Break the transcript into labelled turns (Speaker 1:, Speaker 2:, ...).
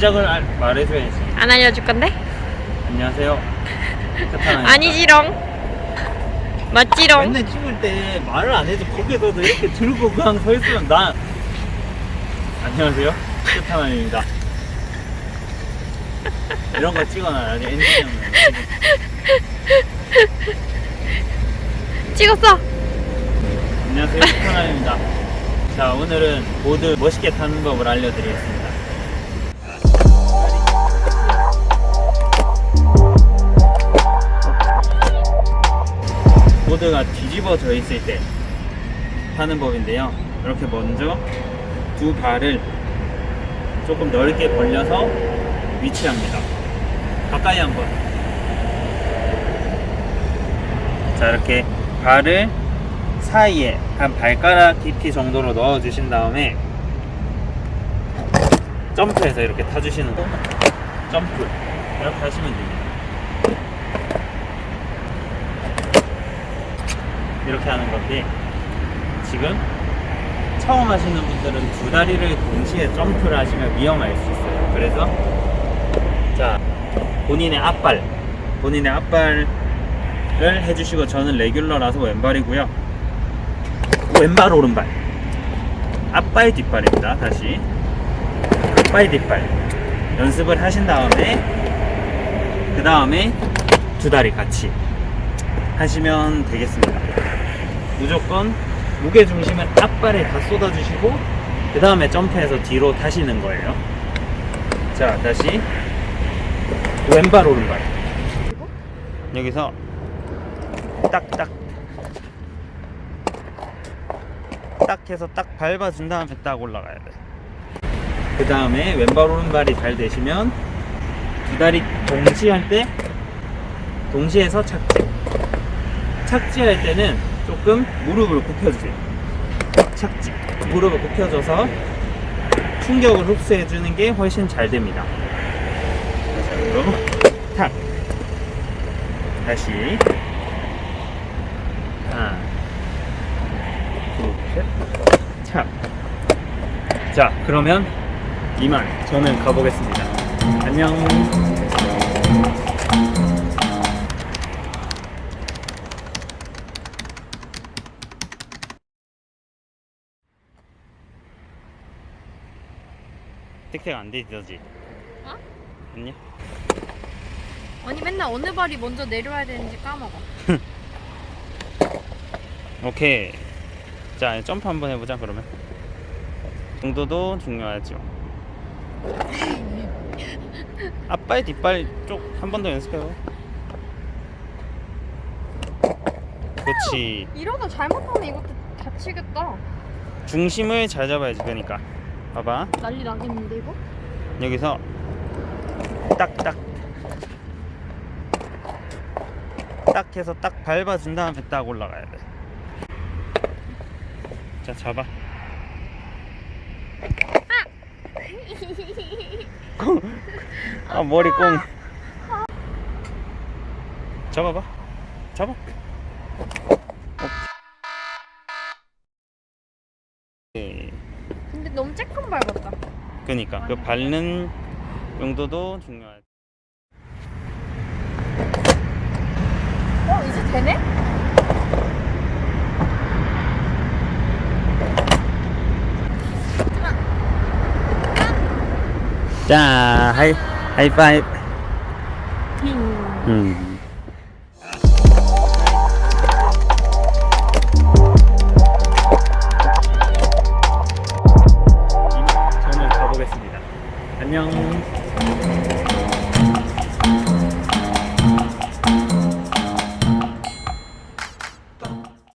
Speaker 1: 시작을 알- 말해줘야지.
Speaker 2: 안 알려줄 건데?
Speaker 1: 안녕하세요. 카타나.
Speaker 2: 아니지롱. 맞지롱.
Speaker 1: 맨날 찍을 때 말을 안 해도 거기서도 이렇게 들고 그냥 서 있으면 나 안녕하세요. 카타나입니다. 이런 거 찍어놔야지 엔지니어는.
Speaker 2: 찍었어.
Speaker 1: 안녕하세요. 카타나입니다. 자 오늘은 보드 멋있게 타는 법을 알려드리겠습니다. 보드가 뒤집어져 있을 때 타는 법인데요. 이렇게 먼저 두 발을 조금 넓게 벌려서 위치합니다. 가까이 한번. 자, 이렇게 발을 사이에 한 발가락 깊이 정도로 넣어 주신 다음에 점프해서 이렇게 타주시는 거. 점프. 이렇게 하시면 됩니다. 이렇게 하는 건데 지금 처음 하시는 분들은 두 다리를 동시에 점프를 하시면 위험할 수 있어요. 그래서 자 본인의 앞발, 본인의 앞발을 해주시고 저는 레귤러라서 왼발이고요. 왼발 오른발, 앞발 뒷발입니다. 다시 앞발 뒷발 연습을 하신 다음에 그 다음에 두 다리 같이 하시면 되겠습니다. 무조건 무게 중심을 앞발에 다 쏟아주시고 그 다음에 점프해서 뒤로 타시는 거예요. 자 다시 왼발 오른발 여기서 딱딱 딱 해서 딱 밟아준 다음에 딱 올라가야 돼. 그 다음에 왼발 오른발이 잘 되시면 두 다리 동시에 할 때 동시에서 착지. 착지할 때는 조금 무릎을 굽혀주세요. 착지. 무릎을 굽혀줘서 충격을 흡수해주는 게 훨씬 잘 됩니다. 자, 그리고 탁. 다시. 하나, 둘, 셋. 착. 자, 그러면 이만 저는 가보겠습니다. 안녕. 택배가 안 되지.
Speaker 2: 어?
Speaker 1: 아니?
Speaker 2: 아니 맨날 어느 발이 먼저 내려와야 되는지 까먹어.
Speaker 1: 오케이. 자, 점프 한번 해보자, 그러면. 정도도 중요하죠. 앞발, 뒷발 쪽 한 번 더 연습해봐. 그렇지.
Speaker 2: 이러다 잘못하면 이것도 다치겠다.
Speaker 1: 중심을 잘 잡아야지, 그러니까. 봐봐.
Speaker 2: 난리 나겠는데 이거?
Speaker 1: 여기서 딱딱 딱 해서 딱 밟아준 다음에 딱 올라가야 돼. 자, 잡아. 꽁. 아, 머리 꽁. 잡아봐. 잡아. 오케이.
Speaker 2: 근데 너무 쬐끔 밟았다.
Speaker 1: 그니까 그 밟는 용도도 중요하지.
Speaker 2: 어 이제 되네?
Speaker 1: 자, 하이 하이파이브.
Speaker 2: 음.
Speaker 1: 안녕.